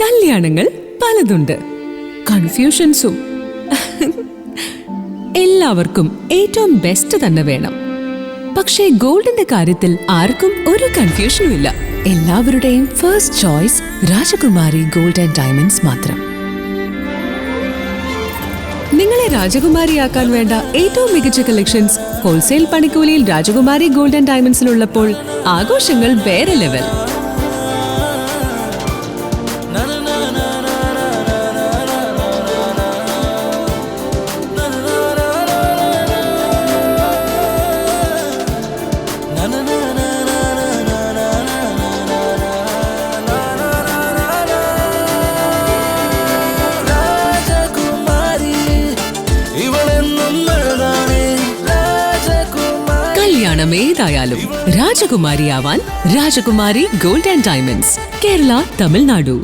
കല്യാണങ്ങൾ പലതുണ്ട്. കൺഫ്യൂഷൻസും എല്ലാവർക്കും ഏറ്റവും ബെസ്റ്റ് തന്നെ വേണം. പക്ഷേ ഗോൾഡിന്റെ കാര്യത്തിൽ ആർക്കും ഒരു കൺഫ്യൂഷനും ഇല്ല. എല്ലാവരുടെയും first choice Rajakumari gold and diamonds മാത്രം. നിങ്ങളെ രാജകുമാരിയാക്കാൻ വേണ്ട ഏറ്റവും മികച്ച കളക്ഷൻസ് ഹോൾസെയിൽ പണിക്കൂലിയിൽ രാജകുമാരി ഗോൾഡ് ആൻഡ് ഡയമണ്ട്സിലുള്ളപ്പോൾ ആഘോഷങ്ങൾ വേറെ ലെവൽ കല്യാണം ഏതായാലും രാജകുമാരി ആവാൻ Rajakumari gold and diamonds Kerala Tamil Nadu